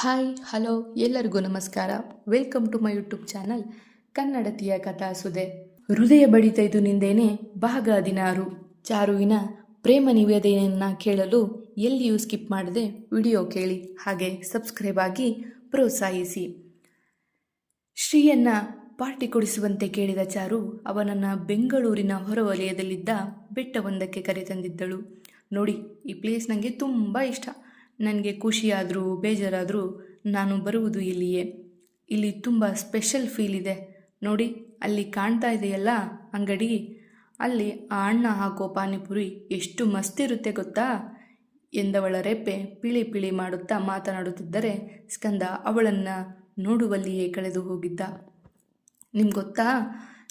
Hi hello ಎಲ್ಲರಿಗೂ ನಮಸ್ಕಾರ. Welcome to my YouTube channel ಕನ್ನಡತಿಯ ಕಥಾಸುದೆ. ಹೃದಯ ಬಡಿತ ಇದು ನಿಂದೇನೆ, ಭಾಗ ಹದಿನಾರು. ಚಾರುವಿನ ಪ್ರೇಮ ನಿವೇದನೆಯನ್ನ ಕೇಳಲು ಎಲ್ಲಿಯೂ ಸ್ಕಿಪ್ ಮಾಡದೆ ವಿಡಿಯೋ ಕೇಳಿ, ಹಾಗೆ ಸಬ್ಸ್ಕ್ರೈಬ್ ಆಗಿ ಪ್ರೋತ್ಸಾಹಿಸಿ. ಶ್ರೀಯನ್ನ ಪಾರ್ಟಿ ಕೊಡಿಸುವಂತೆ ಕೇಳಿದ ಚಾರು ಅವನನ್ನ ಬೆಂಗಳೂರಿನ ಹೊರವಲಯದಲ್ಲಿದ್ದ ಬೆಟ್ಟವೊಂದಕ್ಕೆ ಕರೆತಂದಿದ್ದಳು. ನೋಡಿ, ಈ ಪ್ಲೇಸ್ ನನಗೆ ತುಂಬ ಇಷ್ಟ. ನನಗೆ ಖುಷಿಯಾದರೂ, ಬೇಜಾರಾದರೂ ನಾನು ಬರುವುದು ಇಲ್ಲಿಯೇ. ಇಲ್ಲಿ ತುಂಬ ಸ್ಪೆಷಲ್ ಫೀಲ್ ಇದೆ. ನೋಡಿ, ಅಲ್ಲಿ ಕಾಣ್ತಾ ಇದೆಯಲ್ಲ ಅಂಗಡಿ? ಅಲ್ಲಿ ಆ ಅಣ್ಣ ಹಾಕೋ ಪಾನಿಪುರಿ ಎಷ್ಟು ಮಸ್ತಿರುತ್ತೆ ಗೊತ್ತಾ? ಎಂದವಳ ರೆಪ್ಪೆ ಪಿಳಿ ಪಿಳಿ ಮಾಡುತ್ತಾ ಮಾತನಾಡುತ್ತಿದ್ದರೆ ಸ್ಕಂದ ಅವಳನ್ನು ನೋಡುವಲ್ಲಿಯೇ ಕಳೆದು ಹೋಗಿದ್ದ. ನಿಮ್ಗೆ ಗೊತ್ತಾ?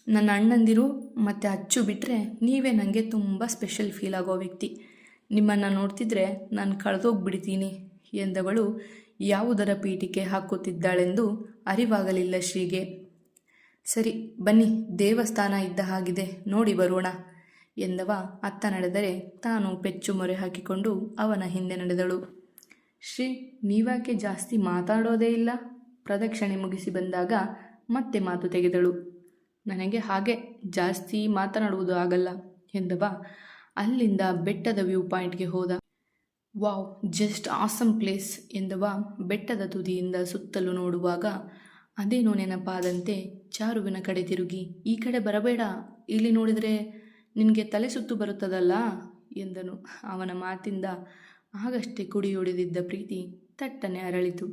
ನನ್ನ ಅಣ್ಣಂದಿರು ಮತ್ತು ಅಚ್ಚು ಬಿಟ್ಟರೆ ನೀವೇ ನನಗೆ ತುಂಬ ಸ್ಪೆಷಲ್ ಫೀಲ್ ಆಗೋ ವ್ಯಕ್ತಿ. ನಿಮ್ಮನ್ನು ನೋಡ್ತಿದ್ರೆ ನಾನು ಕಳೆದೋಗ್ಬಿಡ್ತೀನಿ ಎಂದವಳು ಯಾವುದರ ಪೀಠಿಕೆ ಹಾಕುತ್ತಿದ್ದಾಳೆಂದು ಅರಿವಾಗಲಿಲ್ಲ ಶ್ರೀಗೆ. ಸರಿ, ಬನ್ನಿ, ದೇವಸ್ಥಾನ ಇದ್ದ ಹಾಗಿದೆ, ನೋಡಿ ಬರೋಣ ಎಂದವ ಅತ್ತ ನಡೆದರೆ ತಾನು ಪೆಚ್ಚು ಮೊರೆ ಹಾಕಿಕೊಂಡು ಅವನ ಹಿಂದೆ ನಡೆದಳು. ಶ್ರೀ ನೀವಾಕೆ ಜಾಸ್ತಿ ಮಾತಾಡೋದೇ ಇಲ್ಲ? ಪ್ರದಕ್ಷಿಣೆ ಮುಗಿಸಿ ಬಂದಾಗ ಮತ್ತೆ ಮಾತು ತೆಗೆದಳು. ನನಗೆ ಹಾಗೆ ಜಾಸ್ತಿ ಮಾತನಾಡುವುದು ಆಗಲ್ಲ ಎಂದವ ಅಲ್ಲಿಂದ ಬೆಟ್ಟದ ವ್ಯೂ ಪಾಯಿಂಟ್ಗೆ ಹೋದ. ವಾವ್, ಜಸ್ಟ್ ಆಸಮ್ ಪ್ಲೇಸ್ ಎಂದವ ಬೆಟ್ಟದ ತುದಿಯಿಂದ ಸುತ್ತಲೂ ನೋಡುವಾಗ, ಅದೇನೋ ನೆನಪಾದಂತೆ ಚಾರುವಿನ ಕಡೆ ತಿರುಗಿ, ಈ ಕಡೆ ಬರಬೇಡ, ಇಲ್ಲಿ ನೋಡಿದರೆ ನಿನಗೆ ತಲೆ ಸುತ್ತು ಬರುತ್ತದಲ್ಲ ಎಂದನು. ಅವನ ಮಾತಿಂದ ಆಗಷ್ಟೇ ಕುಡಿಯೊಡೆದಿದ್ದ ಪ್ರೀತಿ ತಟ್ಟನೆ ಅರಳಿತು.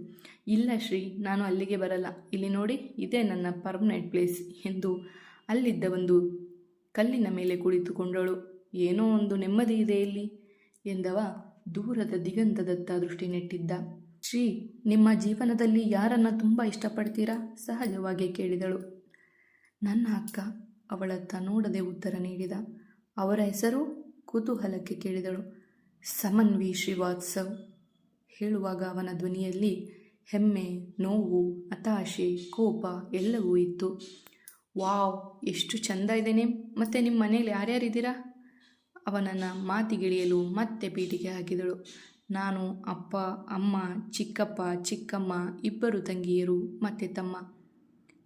ಇಲ್ಲ ಶ್ರೀ, ನಾನು ಅಲ್ಲಿಗೆ ಬರಲ್ಲ. ಇಲ್ಲಿ ನೋಡಿ, ಇದೇ ನನ್ನ ಪರ್ಮನೆಂಟ್ ಪ್ಲೇಸ್ ಎಂದು ಅಲ್ಲಿದ್ದ ಒಂದು ಕಲ್ಲಿನ ಮೇಲೆ ಕುಳಿತುಕೊಂಡಳು. ಏನೋ ಒಂದು ನೆಮ್ಮದಿ ಇದೆ ಇಲ್ಲಿ ಎಂದವ ದೂರದ ದಿಗಂತದತ್ತ ದೃಷ್ಟಿ ನೆಟ್ಟಿದ್ದ. ಶ್ರೀ, ನಿಮ್ಮ ಜೀವನದಲ್ಲಿ ಯಾರನ್ನ ತುಂಬ ಇಷ್ಟಪಡ್ತೀರಾ? ಸಹಜವಾಗಿ ಕೇಳಿದಳು. ನನ್ನ ಅಕ್ಕ ಅವಳತ್ತ ನೋಡದೆ ಉತ್ತರ ನೀಡಿದ. ಅವರ ಹೆಸರು? ಕುತೂಹಲಕ್ಕೆ ಕೇಳಿದಳು. ಸಮನ್ವಿ ಶ್ರೀವಾತ್ಸವ್. ಹೇಳುವಾಗ ಅವನ ಧ್ವನಿಯಲ್ಲಿ ಹೆಮ್ಮೆ, ನೋವು, ಹತಾಶೆ, ಕೋಪ ಎಲ್ಲವೂ ಇತ್ತು. ವಾವ್, ಎಷ್ಟು ಚಂದ ಇದ್ದೇನೆ ಮತ್ತು ನಿಮ್ಮ ಮನೇಲಿ ಯಾರ್ಯಾರಿದ್ದೀರಾ? ಅವನನ್ನು ಮಾತಿಗಿಳಿಯಲು ಮತ್ತೆ ಪೀಠಿಗೆ ಹಾಕಿದಳು. ನಾನು, ಅಪ್ಪ, ಅಮ್ಮ, ಚಿಕ್ಕಪ್ಪ, ಚಿಕ್ಕಮ್ಮ, ಇಬ್ಬರು ತಂಗಿಯರು, ಮತ್ತು ತಮ್ಮ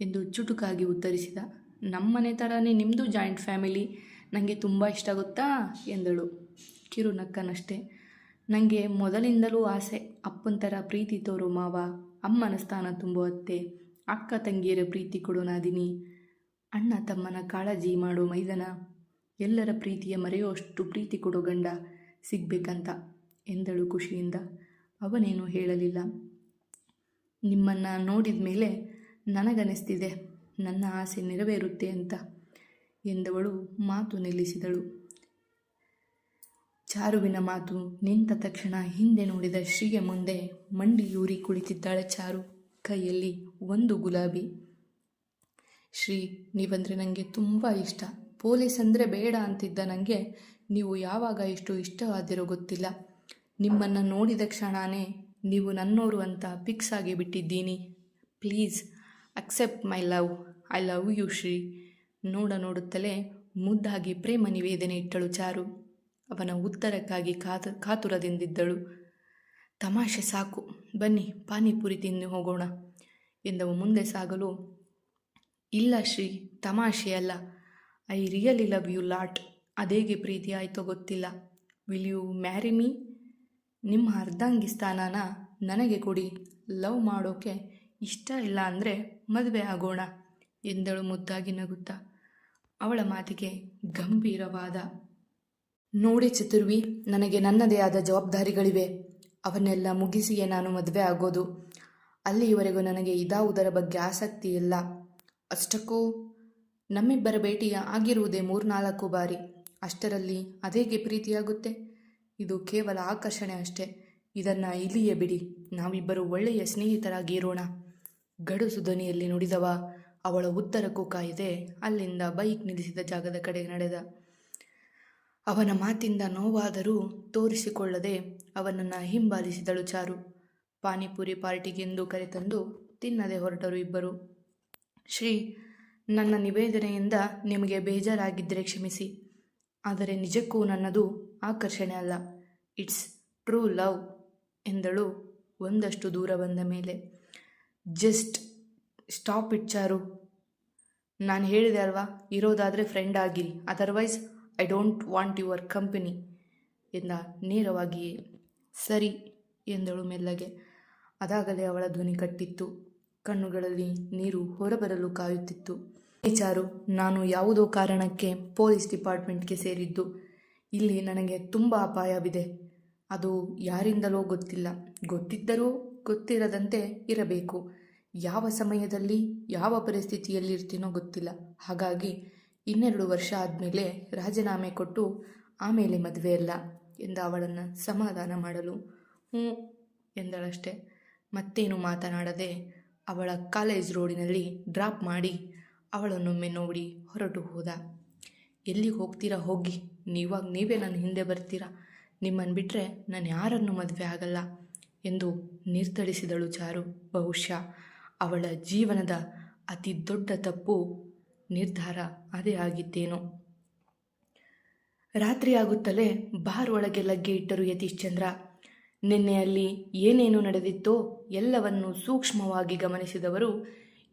ಎಂದು ಚುಟುಕಾಗಿ ಉತ್ತರಿಸಿದ. ನಮ್ಮನೆ ಥರನೇ ನಿಮ್ಮದು ಜಾಯಿಂಟ್ ಫ್ಯಾಮಿಲಿ. ನನಗೆ ತುಂಬ ಇಷ್ಟ ಗೊತ್ತಾ? ಎಂದಳು. ಕಿರು ನಕ್ಕನಷ್ಟೇ ನನಗೆ ಮೊದಲಿಂದಲೂ ಆಸೆ. ಅಪ್ಪನ ಥರ ಪ್ರೀತಿ ತೋರೋ ಮಾವ, ಅಮ್ಮನ ಸ್ಥಾನ ತುಂಬೋ ಅತ್ತೆ, ಅಕ್ಕ ತಂಗಿಯರ ಪ್ರೀತಿ ಕೊಡೋ ನಾದಿನಿ, ಅಣ್ಣ ತಮ್ಮನ ಕಾಳಜಿ ಮಾಡೋ ಮೈದನ ಎಲ್ಲರ ಪ್ರೀತಿಯ ಮರೆಯುವಷ್ಟು ಪ್ರೀತಿ ಕೊಡೋ ಗಂಡ, ಸಿಗ್ಬೇಕಂತ ಎಂದಳು ಖುಷಿಯಿಂದ. ಅವನೇನು ಹೇಳಲಿಲ್ಲ. ನಿಮ್ಮನ್ನು ನೋಡಿದ ಮೇಲೆ ನನಗನಿಸ್ತಿದೆ, ನನ್ನ ಆಸೆ ನೆರವೇರುತ್ತೆ ಅಂತ ಎಂದವಳು ಮಾತು ನಿಲ್ಲಿಸಿದಳು. ಚಾರುವಿನ ಮಾತು ನಿಂತ ತಕ್ಷಣ ಹಿಂದೆ ನೋಡಿದ ಶ್ರೀಗೆ ಮುಂದೆ ಮಂಡಿಯೂರಿ ಕುಳಿತಿದ್ದಾಳೆ ಚಾರು. ಕೈಯಲ್ಲಿ ಒಂದು ಗುಲಾಬಿ. ಶ್ರೀ ನೀವಂದರೆ ನನಗೆ ತುಂಬ ಇಷ್ಟ. ಪೊಲೀಸ್ ಅಂದರೆ ಬೇಡ ಅಂತಿದ್ದ ನನಗೆ ನೀವು ಯಾವಾಗ ಇಷ್ಟು ಇಷ್ಟವಾದಿರೋ ಗೊತ್ತಿಲ್ಲ. ನಿಮ್ಮನ್ನು ನೋಡಿದ ಕ್ಷಣನೇ ನೀವು ನನ್ನೋರು ಅಂತ ಫಿಕ್ಸ್ ಆಗಿ ಬಿಟ್ಟಿದ್ದೀನಿ. Please accept my love. I love you Shri. ನೋಡ ನೋಡುತ್ತಲೇ ಮುದ್ದಾಗಿ ಪ್ರೇಮ ನಿವೇದನೆ ಇಟ್ಟಳು ಚಾರು. ಅವನ ಉತ್ತರಕ್ಕಾಗಿ ಕಾತು, ಕಾತುರದಿಂದಿದ್ದಳು. ತಮಾಷೆ ಸಾಕು. ಬನ್ನಿ, ಪಾನಿಪುರಿ ತಿಂದು ಹೋಗೋಣ ಎಂದವು. ಮುಂದೆ ಸಾಗಲು, ಇಲ್ಲ ಶ್ರೀ ತಮಾಷೆ ಅಲ್ಲ I really love you lot ಅದೇಗೆ ಪ್ರೀತಿ ಆಯಿತೋ ಗೊತ್ತಿಲ್ಲ. ವಿಲ್ ಯು ಮ್ಯಾರಿ ಮೀ ನಿಮ್ಮ ಅರ್ಧಾಂಗಿ ಸ್ಥಾನನ ನನಗೆ ಕೊಡಿ. ಲವ್ ಮಾಡೋಕೆ ಇಷ್ಟ ಇಲ್ಲ ಅಂದರೆ ಮದುವೆ ಆಗೋಣ ಎಂದಳು ಮುದ್ದಾಗಿ ನಗುತ್ತಾ. ಅವಳ ಮಾತಿಗೆ ಗಂಭೀರವಾದ, ನೋಡಿ ಚತುರ್ವಿ, ನನಗೆ ನನ್ನದೇ ಆದ ಜವಾಬ್ದಾರಿಗಳಿವೆ. ಅವನ್ನೆಲ್ಲ ಮುಗಿಸಿಯೇ ನಾನು ಮದುವೆ ಆಗೋದು. ಅಲ್ಲಿಯವರೆಗೂ ನನಗೆ ಇದಾವುದರ ಬಗ್ಗೆ ಆಸಕ್ತಿ ಇಲ್ಲ. ಅಷ್ಟಕ್ಕೂ ನಮ್ಮಿಬ್ಬರ ಭೇಟಿಯ ಆಗಿರುವುದೇ ಮೂರ್ನಾಲ್ಕು ಬಾರಿ. ಅಷ್ಟರಲ್ಲಿ ಅದೇಗೆ ಪ್ರೀತಿಯಾಗುತ್ತೆ? ಇದು ಕೇವಲ ಆಕರ್ಷಣೆ ಅಷ್ಟೇ. ಇದನ್ನು ಇಲ್ಲಿಯೇ ಬಿಡಿ. ನಾವಿಬ್ಬರು ಒಳ್ಳೆಯ ಸ್ನೇಹಿತರಾಗಿ ಇರೋಣ ಗಡುಸು ಧ್ವನಿಯಲ್ಲಿ ನುಡಿದವ ಅವಳ ಉತ್ತರಕ್ಕೂ ಕಾಯಿದೆ ಅಲ್ಲಿಂದ ಬೈಕ್ ನಿಲ್ಲಿಸಿದ ಜಾಗದ ಕಡೆ ನಡೆದ. ಅವನ ಮಾತಿಂದ ನೋವಾದರೂ ತೋರಿಸಿಕೊಳ್ಳದೆ ಅವನನ್ನು ಹಿಂಬಾಲಿಸಿದಳು ಚಾರು. ಪಾನಿಪುರಿ ಪಾರ್ಟಿಗೆಂದು ಕರೆತಂದು ತಿನ್ನದೆ ಹೊರಟರು ಇಬ್ಬರು. ಶ್ರೀ ನನ್ನ ನಿವೇದನೆಯಿಂದ ನಿಮಗೆ ಬೇಜಾರಾಗಿದ್ದರೆ ಕ್ಷಮಿಸಿ. ಆದರೆ ನಿಜಕ್ಕೂ ನನ್ನದು ಆಕರ್ಷಣೆ ಅಲ್ಲ. ಇಟ್ಸ್ ಟ್ರೂ ಲವ್ ಎಂದಳು ಒಂದಷ್ಟು ದೂರ ಬಂದ ಮೇಲೆ. Just stop it Charu. ನಾನು ಹೇಳಿದೆ ಅಲ್ವಾ, ಇರೋದಾದರೆ ಫ್ರೆಂಡ್ ಆಗಿರಿ otherwise I don't want your company ಎಂದ ನೇರವಾಗಿಯೇ ಸರಿ ಎಂದಳು ಮೆಲ್ಲಗೆ. ಅದಾಗಲೇ ಅವಳ ಧ್ವನಿ ಕಟ್ಟಿತ್ತು. ಕಣ್ಣುಗಳಲ್ಲಿ ನೀರು ಹೊರಬರಲು ಕಾಯುತ್ತಿತ್ತು. ಚಾರು ನಾನು ಯಾವುದೋ ಕಾರಣಕ್ಕೆ ಪೊಲೀಸ್ ಡಿಪಾರ್ಟ್ಮೆಂಟ್ಗೆ ಸೇರಿದ್ದು. ಇಲ್ಲಿ ನನಗೆ ತುಂಬ ಅಪಾಯವಿದೆ. ಅದು ಯಾರಿಂದಲೋ ಗೊತ್ತಿಲ್ಲ. ಗೊತ್ತಿದ್ದರೂ ಗೊತ್ತಿರದಂತೆ ಇರಬೇಕು. ಯಾವ ಸಮಯದಲ್ಲಿ, ಯಾವ ಪರಿಸ್ಥಿತಿಯಲ್ಲಿರ್ತೀನೋ ಗೊತ್ತಿಲ್ಲ. ಹಾಗಾಗಿ ಇನ್ನೆರಡು ವರ್ಷ ಆದಮೇಲೆ ರಾಜೀನಾಮೆ ಕೊಟ್ಟು ಆಮೇಲೆ ಮದುವೆ ಅಲ್ಲ ಎಂದ ಅವಳನ್ನು ಸಮಾಧಾನ ಮಾಡಲು ಹ್ಞೂ ಎಂದಳಷ್ಟೆ. ಮತ್ತೇನು ಮಾತನಾಡದೆ ಅವಳ ಕಾಲೇಜ್ ರೋಡಿನಲ್ಲಿ ಡ್ರಾಪ್ ಮಾಡಿ ಅವಳನ್ನೊಮ್ಮೆ ನೋಡಿ ಹೊರಟು ಹೋದ. ಎಲ್ಲಿಗೆ ಹೋಗ್ತೀರಾ? ಹೋಗಿ. ನೀವಾಗ ನೀವೇ ನನ್ನ ಹಿಂದೆ ಬರ್ತೀರಾ? ನಿಮ್ಮನ್ನು ಬಿಟ್ಟರೆ ನಾನು ಯಾರನ್ನು ಮದುವೆ ಆಗಲ್ಲ ಎಂದು ನಿರ್ಧರಿಸಿದಳು ಚಾರು. ಬಹುಶಃ ಅವಳ ಜೀವನದ ಅತಿ ದೊಡ್ಡ ತಪ್ಪು ನಿರ್ಧಾರ ಅದೇ ಆಗಿತ್ತೇನೋ. ರಾತ್ರಿಯಾಗುತ್ತಲೇ ಬಾರ್ ಒಳಗೆ ಲಗ್ಗೆ ಇಟ್ಟರು ಯತೀಶ್ ಚಂದ್ರ ನಿನ್ನೆ ಅಲ್ಲಿ ಏನೇನು ನಡೆದಿತ್ತೋ ಎಲ್ಲವನ್ನು ಸೂಕ್ಷ್ಮವಾಗಿ ಗಮನಿಸಿದವರು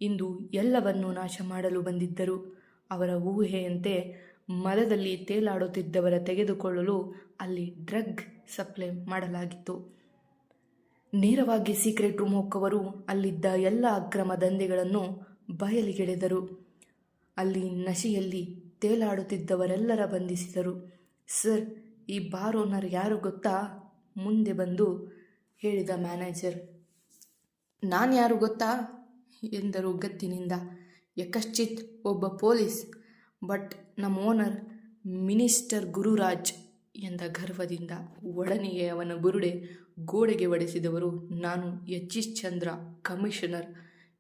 ಇಂದು ಎಲ್ಲವನ್ನೂ ನಾಶ ಮಾಡಲು ಬಂದಿದ್ದರು. ಅವರ ಊಹೆಯಂತೆ ಮರದಲ್ಲಿ ತೇಲಾಡುತ್ತಿದ್ದವರ ತೆಗೆದುಕೊಳ್ಳಲು ಅಲ್ಲಿ ಡ್ರಗ್ ಸಪ್ಲೈ ಮಾಡಲಾಗಿತ್ತು. ನೇರವಾಗಿ ಸೀಕ್ರೆಟ್ ರೂಮ್ ಹೊಕ್ಕವರು ಅಲ್ಲಿದ್ದ ಎಲ್ಲ ಅಕ್ರಮ ದಂಧೆಗಳನ್ನು ಬಯಲಿಗೆಳೆದರು. ಅಲ್ಲಿ ನಶೆಯಲ್ಲಿ ತೇಲಾಡುತ್ತಿದ್ದವರೆಲ್ಲರ ಬಂಧಿಸಿದರು. ಸರ್, ಈ ಬಾರ್ ಓನರ್ ಯಾರು ಗೊತ್ತಾ? ಮುಂದೆ ಬಂದು ಹೇಳಿದ ಮ್ಯಾನೇಜರ್. ನಾನು ಯಾರು ಗೊತ್ತಾ? ಎಂದರು ಗತ್ತಿನಿಂದ ಯಕಶ್ಚಿತ್, ಒಬ್ಬ ಪೊಲೀಸ್, ಬಟ್ ನಮ್ಮ ಓನರ್ ಮಿನಿಸ್ಟರ್ ಗುರುರಾಜ್ ಎಂದ ಗರ್ವದಿಂದ ಒಡನೆಯೇ ಅವನ ಬುರುಡೆ ಗೋಡೆಗೆ ಒಡೆಸಿದವರು ನಾನು ಯಚಿಶ್ ಚಂದ್ರ ಕಮಿಷನರ್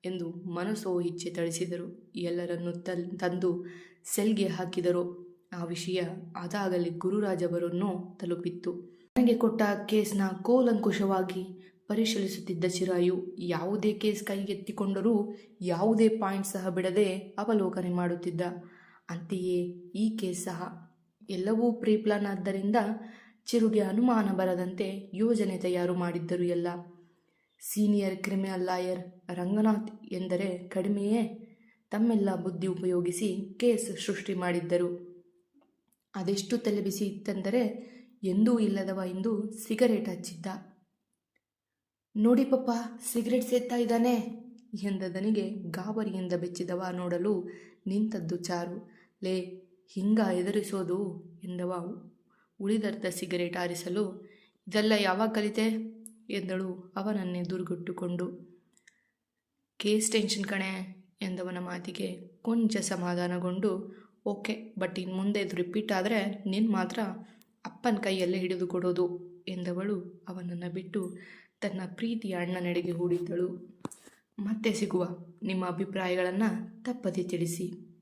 ಎಂದು ಮನಸೋ ಇಚ್ಛೆ ತಳಿಸಿದರು ಎಲ್ಲರನ್ನು ತಲ್, ತಂದು ಸೆಲ್ಗೆ ಹಾಕಿದರು. ಆ ವಿಷಯ ಅದಾಗಲೇ ಗುರುರಾಜ್ ಅವರನ್ನು ತಲುಪಿತ್ತು. ನನಗೆ ಕೊಟ್ಟ ಕೇಸ್ನ ಕೂಲಂಕುಷವಾಗಿ ಪರಿಶೀಲಿಸುತ್ತಿದ್ದ ಚಿರಾಯು ಯಾವುದೇ ಕೇಸ್ ಕೈಗೆತ್ತಿಕೊಂಡರೂ ಯಾವುದೇ ಪಾಯಿಂಟ್ ಸಹ ಬಿಡದೆ ಅವಲೋಕನೆ ಮಾಡುತ್ತಿದ್ದ. ಅಂತೆಯೇ ಈ ಕೇಸ್ ಸಹ ಎಲ್ಲವೂ ಪ್ರೀಪ್ಲಾನ್ ಆದ್ದರಿಂದ ಚಿರುಗೆ ಅನುಮಾನ ಬರದಂತೆ ಯೋಜನೆ ತಯಾರು ಮಾಡಿದ್ದರು ಎಲ್ಲ. ಸೀನಿಯರ್ ಕ್ರಿಮಿನಲ್ ಲಾಯರ್ ರಂಗನಾಥ್ ಎಂದರೆ ಕಡಿಮೆಯೇ ತಮ್ಮೆಲ್ಲ ಬುದ್ಧಿ ಉಪಯೋಗಿಸಿ ಕೇಸ್ ಸೃಷ್ಟಿ ಮಾಡಿದ್ದರು. ಅದೆಷ್ಟು ತಲೆಬಿಸಿ ಇತ್ತೆಂದರೆ ಎಂದೂ ಇಲ್ಲದವ ಎಂದು ಸಿಗರೇಟ್ ಹಚ್ಚಿದ್ದ. ನೋಡಿ ಪಪ್ಪ, ಸಿಗರೇಟ್ ಸೇತ್ತಾ ಇದ್ದಾನೆ ಎಂದದನಿಗೆ ಗಾಬರಿಯಿಂದ ಬೆಚ್ಚಿದವ ನೋಡಲು ನಿಂತದ್ದು ಚಾರು. ಲೇ, ಹಿಂಗ ಎದುರಿಸೋದು ಎಂದವ ಉಳಿದರ್ಧ ಸಿಗರೇಟ್ ಆರಿಸಲು. ಇದೆಲ್ಲ ಯಾವಾಗ ಕಲಿತೆ? ಎಂದಳು ಅವನನ್ನೇ ದುರ್ಗುಟ್ಟುಕೊಂಡು. ಕೇಸ್ ಟೆನ್ಷನ್ ಕಣೆ ಎಂದವನ ಮಾತಿಗೆ ಕೊಂಚ ಸಮಾಧಾನಗೊಂಡು, ಓಕೆ, ಬಟ್ ಇನ್ನು ಮುಂದೆ ಇದು ರಿಪೀಟ್ ಆದರೆ ನಿನ್ನ ಮಾತ್ರ ಅಪ್ಪನ ಕೈಯಲ್ಲೇ ಹಿಡಿದು ಕೊಡೋದು ಎಂದವಳು ಅವನನ್ನು ಬಿಟ್ಟು ತನ್ನ ಪ್ರೀತಿಯ ಅಣ್ಣನೆಡೆಗೆ ಹೂಡಿದ್ದಳು. ಮತ್ತೆ ಸಿಗುವ ನಿಮ್ಮ ಅಭಿಪ್ರಾಯಗಳನ್ನು ತಪ್ಪದೆ ತಿಳಿಸಿ.